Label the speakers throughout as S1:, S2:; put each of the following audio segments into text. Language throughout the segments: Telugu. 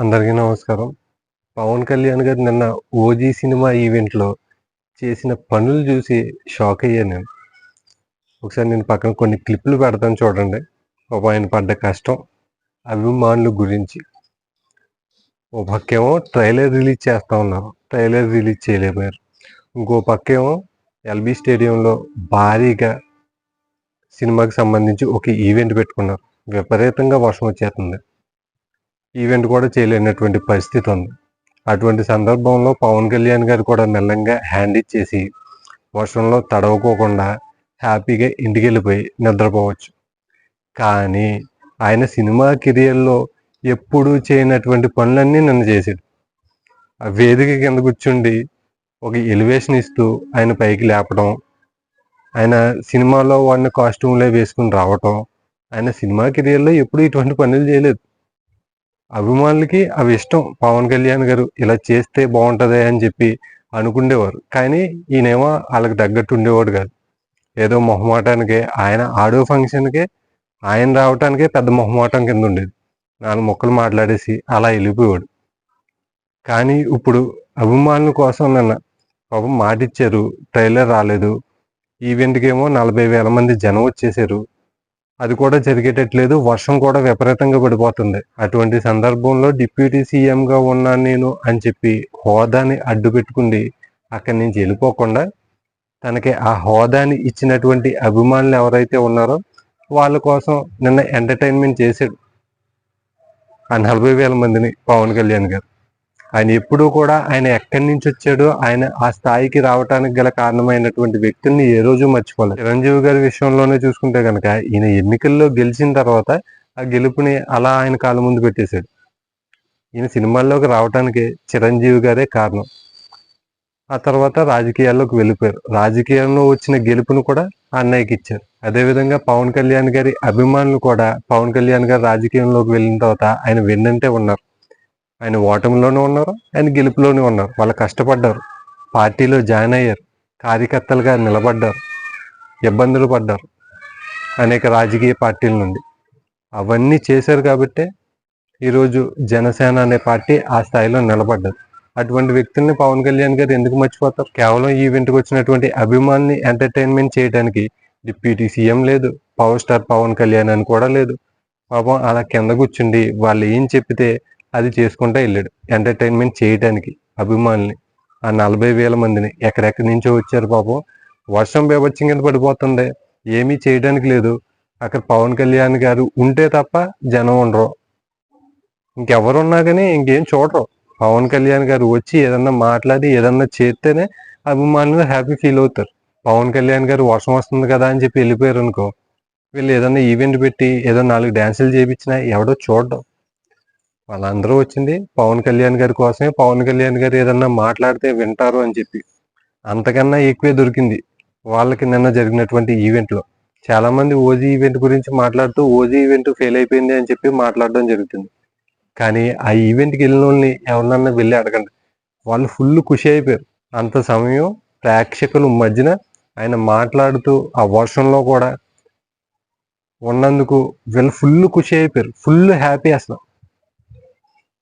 S1: అందరికీ నమస్కారం. పవన్ కళ్యాణ్ గారు నిన్న ఓజీ సినిమా ఈవెంట్లో చేసిన పనులు చూసి షాక్ అయ్యాను నేను. ఒకసారి నేను పక్కన కొన్ని క్లిప్లు పెడతాను చూడండి. ఒక ఆయన పడ్డ కష్టం అభిమానుల గురించి. ఓ పక్కేమో ట్రైలర్ రిలీజ్ చేస్తా ఉన్నారు. ట్రైలర్ రిలీజ్ చేయలేకపోయారు ఇంకో పక్కేమో ఎల్బీ స్టేడియంలో భారీగా సినిమాకి సంబంధించి ఒక ఈవెంట్ పెట్టుకున్నారు. విపరీతంగా వర్షం వచ్చేస్తుంది. ఈవెంట్ కూడా చేయలేనటువంటి పరిస్థితి ఉంది. అటువంటి సందర్భంలో పవన్ కళ్యాణ్ గారు కూడా మెల్లంగా హ్యాండ్ ఇచ్చేసి వర్షంలో తడవకోకుండా హ్యాపీగా ఇంటికి వెళ్ళిపోయి నిద్రపోవచ్చు. కానీ ఆయన సినిమా కెరియర్లో ఎప్పుడూ చేయనటువంటి పనులన్నీ నన్ను చేశాడు. ఆ వేదిక కింద కూర్చుండి ఒక ఎలివేషన్ ఇస్తూ ఆయన పైకి లేపడం ఆయన సినిమాలో వాడిన కాస్ట్యూమ్లే వేసుకుని రావటం ఆయన సినిమా కెరియర్లో ఎప్పుడు ఇటువంటి పనులు చేయలేదు. అభిమానులకి అవి ఇష్టం. పవన్ కళ్యాణ్ గారు ఇలా చేస్తే బాగుంటుంది అని చెప్పి అనుకుండేవారు. కానీ ఈయనేమో వాళ్ళకి తగ్గట్టు ఉండేవాడు కాదు. ఏదో మొహమాటానికే ఆయన ఆడియో ఫంక్షన్కే ఆయన రావటానికే పెద్ద మొహమాటం కింద ఉండేది. నాలుగు మొక్కలు మాట్లాడేసి అలా వెళ్ళిపోయాడు కానీ ఇప్పుడు అభిమానుల కోసం నిన్న పాపం మాటిచ్చారు. ట్రైలర్ రాలేదు. ఈవెంట్కి ఏమో నలభై వేల మంది జనం వచ్చేసారు. అది కూడా జరిగేటట్లేదు. వర్షం కూడా విపరీతంగా పడిపోతుంది. అటువంటి సందర్భంలో డిప్యూటీ సీఎంగా ఉన్నాను నేను అని చెప్పి హోదాని అడ్డు పెట్టుకుంది. అక్కడి నుంచి వెళ్ళిపోకుండా తనకి ఆ హోదాని ఇచ్చినటువంటి అభిమానులు ఎవరైతే ఉన్నారో వాళ్ళ కోసం నిన్న ఎంటర్టైన్మెంట్ చేశాడు. ఆ నలభై వేల మందిని పవన్ కళ్యాణ్ గారు. ఆయన ఎప్పుడూ కూడా ఆయన ఎక్కడి నుంచి వచ్చాడో ఆయన ఆ స్థాయికి రావడానికి గల కారణమైనటువంటి వ్యక్తుల్ని ఏ రోజు మర్చిపోలేదు. చిరంజీవి గారి విషయంలోనే చూసుకుంటే కనుక ఈయన ఎన్నికల్లో గెలిచిన తర్వాత ఆ గెలుపుని అలా ఆయన కాళ్ళ ముందు పెట్టేశాడు. ఈయన సినిమాల్లోకి రావడానికి చిరంజీవి గారే కారణం. ఆ తర్వాత రాజకీయాల్లోకి వెళ్ళిపోయారు. రాజకీయాల్లో వచ్చిన గెలుపును కూడా అన్నయ్యకి ఇచ్చారు. అదేవిధంగా పవన్ కళ్యాణ్ గారి అభిమానులు కూడా పవన్ కళ్యాణ్ గారు రాజకీయంలోకి వెళ్ళిన తర్వాత ఆయన వెన్నంటే ఉన్నారు. ఆయన ఓటమిలోనే ఉన్నారు ఆయన గెలుపులోనే ఉన్నారు. వాళ్ళు కష్టపడ్డారు పార్టీలో జాయిన్ అయ్యారు కార్యకర్తలుగా నిలబడ్డారు ఇబ్బందులు పడ్డారు అనేక రాజకీయ పార్టీల నుండి. అవన్నీ చేశారు కాబట్టే ఈరోజు జనసేన అనే పార్టీ ఆ స్థాయిలో నిలబడ్డది. అటువంటి వ్యక్తుల్ని పవన్ కళ్యాణ్ గారు ఎందుకు మర్చిపోతారు? కేవలం ఈ ఈవెంట్కి వచ్చినటువంటి అభిమాన్ని ఎంటర్టైన్మెంట్ చేయడానికి డిప్యూటీ సీఎం లేదు పవర్ స్టార్ పవన్ కళ్యాణ్ అని కూడా లేదు. పాపం అలా కింద కూర్చుండి వాళ్ళు ఏం చెప్పితే అది చేసుకుంటా వెళ్ళాడు. ఎంటర్టైన్మెంట్ చేయడానికి అభిమానుల్ని. ఆ నలభై వేల మందిని ఎక్కడెక్కడి నుంచో వచ్చారు పాపం. వర్షం బేబచ్చం కింద పడిపోతుంది ఏమీ చేయడానికి లేదు. అక్కడ పవన్ కళ్యాణ్ గారు ఉంటే తప్ప జనం ఉండరు. ఇంకెవరున్నా కానీ ఇంకేం చూడరు. పవన్ కళ్యాణ్ గారు వచ్చి ఏదన్నా మాట్లాడి ఏదన్నా చేస్తేనే అభిమానులు హ్యాపీ ఫీల్ అవుతారు. పవన్ కళ్యాణ్ గారు వర్షం వస్తుంది కదా అని చెప్పి వెళ్ళిపోయారు అనుకో. వీళ్ళు ఏదన్నా ఈవెంట్ పెట్టి ఏదో నాలుగు డ్యాన్సులు చేయించినా ఎవడో చూడడం. వాళ్ళందరూ వచ్చింది. పవన్ కళ్యాణ్ గారి కోసమే పవన్ కళ్యాణ్ గారు ఏదన్నా మాట్లాడితే వింటారు అని చెప్పి. అంతకన్నా ఎక్కువే దొరికింది. వాళ్ళకి నిన్న జరిగినటువంటి ఈవెంట్లో చాలా మంది ఓజీ ఈవెంట్ గురించి మాట్లాడుతూ ఓజీ ఈవెంట్ ఫెయిల్ అయిపోయింది అని చెప్పి మాట్లాడడం జరుగుతుంది. కానీ ఆ ఈవెంట్కి వెళ్ళిన వాళ్ళని ఎవరినన్నా వెళ్ళి అడగండి. వాళ్ళు ఫుల్ ఖుషి అయిపోయారు. అంత సమయం ప్రేక్షకుల మధ్యన ఆయన మాట్లాడుతూ ఆ వర్షంలో కూడా ఉన్నందుకు వీళ్ళు ఫుల్ ఖుషి అయిపోయారు. ఫుల్ హ్యాపీ అసలు.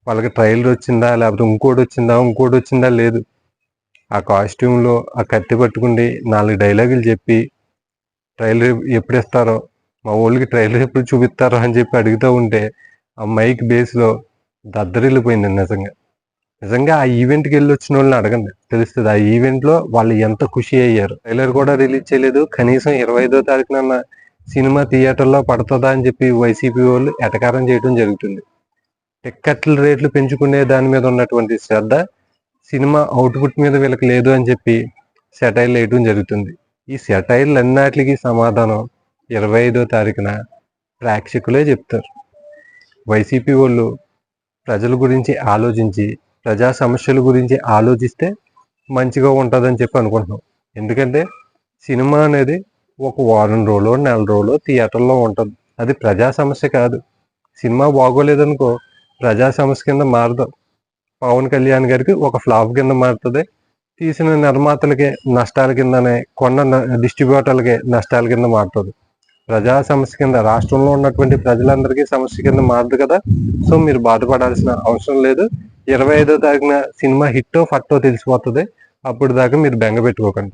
S1: వాళ్ళకి ట్రైలర్ వచ్చిందా లేకపోతే ఇంకోటి వచ్చిందా ఇంకోటి వచ్చిందా లేదు. ఆ కాస్ట్యూమ్లో ఆ కత్తి పట్టుకుండి నాలుగు డైలాగులు చెప్పి ట్రైలర్ ఎప్పుడు ఇస్తారో మా ఊళ్ళకి ట్రైలర్ ఎప్పుడు చూపిస్తారో అని చెప్పి అడుగుతూ ఉంటే ఆ మైక్ బేస్లో దద్దరిల్లిపోయింది నిజంగా. నిజంగా ఆ ఈవెంట్కి వెళ్ళి వచ్చిన వాళ్ళని అడగండి. తెలుస్తుంది ఆ ఈవెంట్లో వాళ్ళు ఎంత ఖుషి అయ్యారు. ట్రైలర్ కూడా రిలీజ్ చేయలేదు. కనీసం ఇరవై ఐదో తారీఖున సినిమా థియేటర్లో పడుతుందా అని చెప్పి వైసీపీ వాళ్ళు ఎటకారం చేయడం జరుగుతుంది. టిక్కెట్ల రేట్లు పెంచుకునే దాని మీద ఉన్నటువంటి శ్రద్ధ సినిమా అవుట్పుట్ మీద వీళ్ళకి లేదు అని చెప్పి సెటైల్ వేయడం జరుగుతుంది. ఈ సెటైల్ అన్నిటికి సమాధానం ఇరవై ఐదో తారీఖున ప్రేక్షకులే చెప్తారు. వైసీపీ వాళ్ళు ప్రజల గురించి ఆలోచించి ప్రజా సమస్యల గురించి ఆలోచిస్తే మంచిగా ఉంటుందని చెప్పి అనుకుంటున్నాం. ఎందుకంటే సినిమా అనేది ఒక వారం రోజులు నెల రోజులు థియేటర్లో ఉంటుంది. అది ప్రజా సమస్య కాదు. సినిమా బాగోలేదనుకో ప్రజా సమస్య కింద మారదు. పవన్ కళ్యాణ్ గారికి ఒక ఫ్లాప్ కింద మారుతుంది. తీసిన నిర్మాతలకి నష్టాల కిందనే కొన్న డిస్ట్రిబ్యూటర్లకి నష్టాల కింద మారుతుంది. ప్రజా సమస్య కింద రాష్ట్రంలో ఉన్నటువంటి ప్రజలందరికీ సమస్య కింద మారదు కదా. సో మీరు బాధపడాల్సిన అవసరం లేదు. ఇరవై ఐదో తారీఖున సినిమా హిట్టో ఫట్టో తెలిసిపోతుంది. అప్పుడు దాకా మీరు బెంగ పెట్టుకోకండి.